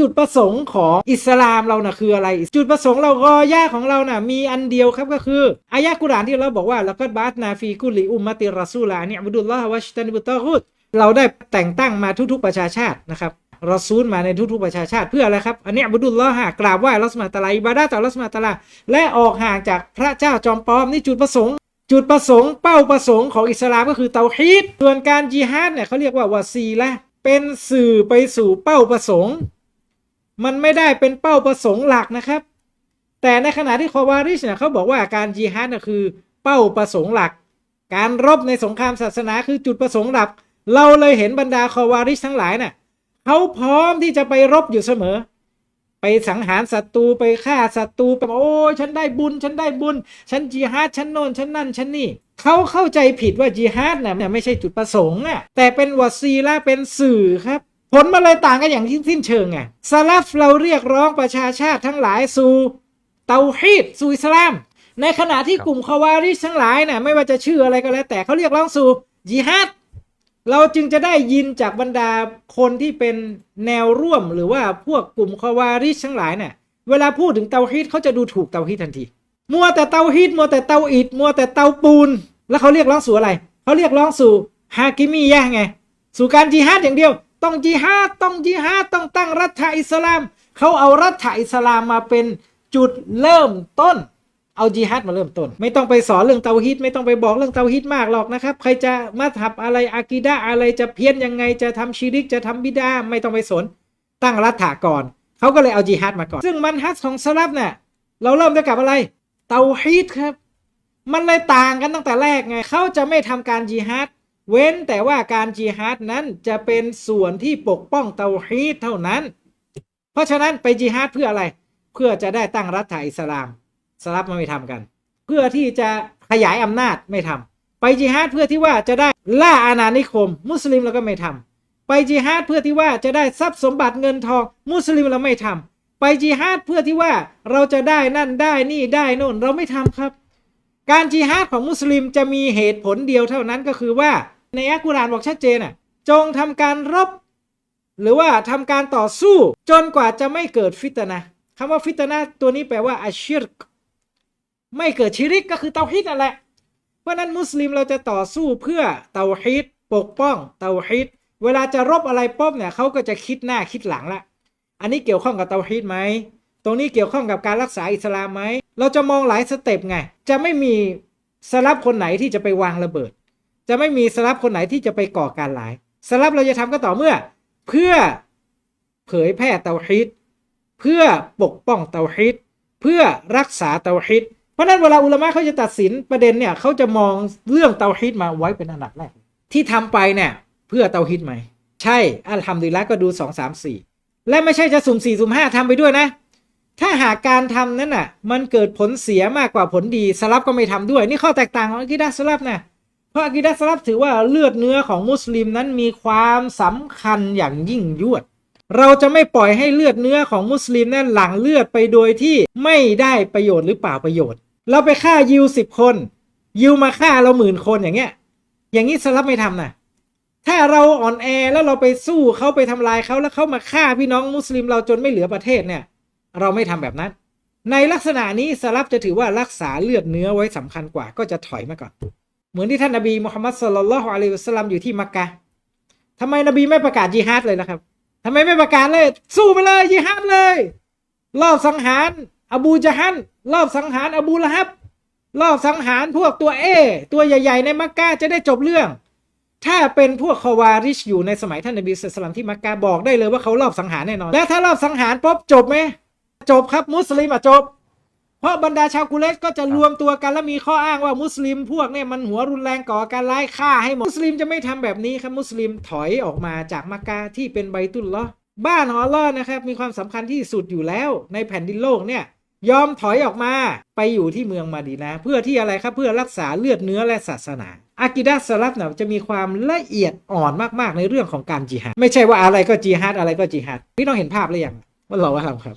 จุดประสงค์ของอิสลามเรานะ่ะคืออะไร จุดประสงค์เราก็ย่าของเราน่ะมีอันเดียวครับก็คืออายะกุรานที่เราบอกว่าแล้วก็บาสนาฟีกุลิอุมมติรอซูลาเนี่ยบุดุลลอฮ์วะชตันบุตอฮุดเราได้แต่งตั้งมาทุก ๆ ประชาชาตินะครับรอซูลมาในทุกๆประชาชาติเพื่ออะไรครับ อันนี้บุดุลลอฮ์กราบไหว้ลัสมาตะลาอิบาดาต่อลัสมาตะลาและออกห่างจากพระเจ้าจอมปลอมนี่จุดประสงค์ จุดประสงค์เป้าประสงค์ของอิสลามก็คือเตาฮีดส่วนการจิฮาดเนี่ยเขาเรียกว่าวาซีละเป็นสื่อไปสู่เป้าประสงค์ มันไม่ได้เป็นเป้าประสงค์หลักนะครับ แต่ในขณะที่คอวาริชเนี่ยเขาบอกว่าการจิฮาดน่ะคือเป้าประสงค์หลัก การรบในสงครามศาสนาคือจุดประสงค์หลัก เราเลยเห็นบรรดาคอวาริชทั้งหลายน่ะเขาพร้อมที่จะไปรบอยู่เสมอ ไปสังหารศัตรูไปฆ่าศัตรูไปโอ้ยฉันได้บุญ ฉันได้บุญ ฉันจิฮาดฉันโน่นฉันนั่นฉันนี่เขาเข้าใจผิดว่าจิฮาดน่ะเนี่ยไม่ใช่จุดประสงค์อะแต่เป็นวาซีละเป็นสื่อครับ ลมันเลยต่างกันอย่างสิ้นเชิงไงซาลฟเราเรียกร้องประชาชาติทั้งหลายสู่เตาฮีดสู่อิสลาม ในขณะที่กลุ่มคาวาริชทั้งหลายน่ะไม่ว่าจะชื่ออะไรก็แล้วแต่เขาเรียกร้องสู่จิฮาดเราจึงจะได้ยินจากบรรดาคนที่เป็นแนวร่วมหรือว่าพวกกลุ่มคาวาริชทั้งหลายเนี่ยเวลาพูดถึงเตาฮีดเขาจะดูถูกเตาฮีดทันที มัวแต่เตาฮีดมัวแต่เตาอิดมัวแต่เตาปูน แล้วเขาเรียกร้องสู่อะไรเขาเรียกร้องสู่ฮากิมียะไง สู่การจิฮาดอย่างเดียว ต้องจิฮาดต้องจิฮาดต้องตั้งรัฐอิสลาม เขาเอารัฐอิสลามมาเป็นจุดเริ่มต้น เอาจิฮัดมาเริ่มต้น ไม่ต้องไปสอนเรื่องเตาฮิดไม่ต้องไปบอกเรื่องเตาฮิดมากหรอกนะครับ ใครจะมาทับอะไรอากีดะอะไรจะเพี้ยนยังไงจะทำชีริกจะทำบิดาไม่ต้องไปสน ตั้งรัฐาก่อน เขาก็เลยเอาจิฮัดมาก่อน ซึ่งมันฮัดของสลับเนี่ยเราเริ่มด้วยกับอะไร เตาฮีดครับ มันเลยต่างกันตั้งแต่แรกไง เขาจะไม่ทำการจิฮัด เว้นแต่ว่าการจิฮัดนั้นจะเป็นส่วนที่ปกป้องเตาฮีดเท่านั้น เพราะฉะนั้นไปจิฮัดเพื่ออะไร เพื่อจะได้ตั้งรัฐอิสลามสลับมันไม่ทำกัน เพื่อที่จะขยายอำนาจไม่ทำไปจิฮัดเพื่อที่ว่าจะได้ล่าอาณานิคม มุสลิมเราก็ไม่ทำไปจิฮัดเพื่อที่ว่าจะได้ทรัพย์สมบัติเงินทอง มุสลิมเราไม่ทำไปจิฮัดเพื่อที่ว่าเราจะได้นั่นได้นี่ได้โน่นเราไม่ทำครับ การจิฮาดของมุสลิมจะมีเหตุผลเดียวเท่านั้นก็คือว่า ในอัลกุรอานบอกชัดเจนอะจงทำการรบ หรือว่าทำการต่อสู้ จนกว่าจะไม่เกิดฟิตนะห์คำว่าฟิตนะตัวนี้แปลว่าอาชิรกไม่เกิดชิริกก็คือเตาฮิดนั่นแหละ เพราะนั้นมุสลิมเราจะต่อสู้เพื่อเตาฮิดปกป้องเตาฮิดเวลาจะรบอะไรป๊อบเนี่ยเขาก็จะคิดหน้าคิดหลังละอันนี้เกี่ยวข้องกับเตาฮีดไหมตรงนี้เกี่ยวข้องกับการรักษาอิสลามไหมเราจะมองหลายสเต็ปไง จะไม่มีสลับคนไหนที่จะไปวางระเบิด จะไม่มีสลับคนไหนที่จะไปก่อการร้ายสลับเราจะทำก็ต่อเมื่อ เพื่อเผยแพร่เตาฮีดเพื่อปกป้องเตาฮีดเพื่อรักษาเตาฮีดเพราะนั้นเวลาอุลามะเขาจะตัดสินประเด็นเนี่ยเขาจะมองเรื่องเตาฮีดมาไว้เป็นอันดับแรกที่ทำไปเนี่ยเพื่อเตาฮีดไหมใช่อัลฮัมดุลิลละก็ดูสองสามสี่และไม่ใช่จะสุ่มสี่สุ่มห้าทำไปด้วยนะ ถ้าหากการทำนั้นน่ะ มันเกิดผลเสียมากกว่าผลดีสลับก็ไม่ทำด้วย นี่ข้อแตกต่างของอากิดะห์สลับนะเพราะอากิดะสลับถือว่าเลือดเนื้อของมุสลิมนั้นมีความสำคัญอย่างยิ่งยวด เราจะไม่ปล่อยให้เลือดเนื้อของมุสลิมนั้นหลั่งเลือดไปโดยที่ไม่ได้ประโยชน์หรือเปล่าประโยชน์ เราไปฆ่ายิวสิบคน ยิวมาฆ่าเราหมื่นคนอย่างเงี้ย อย่างนี้สลับไม่ทำนะถ้าเราอ่อนแอแล้วเราไปสู้เขาไปทำลายเขาแล้วเขามาฆ่าพี่น้องมุสลิมเราจนไม่เหลือประเทศเนี่ย เราไม่ทำแบบนั้น ในลักษณะนี้สลับจะถือว่ารักษาเลือดเนื้อไว้สำคัญกว่าก็จะถอยมาก่อน เหมือนที่ท่านนบีมุฮัมมัดสุลลัลลอฮุอะลัยฮิวะสัลลัมอยู่ที่มักกะทำไมนบีไม่ประกาศยิฮาดเลยนะครับทำไมไม่ประกาศเลย สู้ไปเลยยิฮาดเลยรอบสังหาร อบูจาฮันรอบสังหารอบูละฮับรอบสังหารพวกตัวเอ ตัวใหญ่ ๆ ในมักกะจะได้จบเรื่อง ถ้าเป็นพวกคาวาริชอยู่ในสมัยท่านนบีสุลต่านที่มักกะบอกได้เลยว่าเขารอบสังหารแน่นอน และถ้ารอบสังหารปุ๊บจบไหมจบครับมุสลิมอะจบ เพราะบรรดาชาวกุเรชก็จะรวมตัวกันแล้วมีข้ออ้างว่ามุสลิมพวกเนี่ยมันหัวรุนแรงก่อการร้ายฆ่าให้หมด มุสลิมจะไม่ทำแบบนี้ครับมุสลิมถอยออกมาจากมักกะฮ์ที่เป็นไบตุลลอบ้านของอัลลอฮ์นะครับมีความสำคัญที่สุดอยู่แล้วในแผ่นดินโลกเนี่ยยอมถอยออกมาไปอยู่ที่เมืองมาดีนะ เพื่อที่อะไรครับเพื่อรักษาเลือดเนื้อและศาสนาอากิดะห์สลับเนี่ยจะมีความละเอียดอ่อนมากๆในเรื่องของการจิฮาดไม่ใช่ว่าอะไรก็จิฮาดอะไรก็จิฮาดพี่ต้องเห็นภาพหรือยังว่าเราว่าทำครับ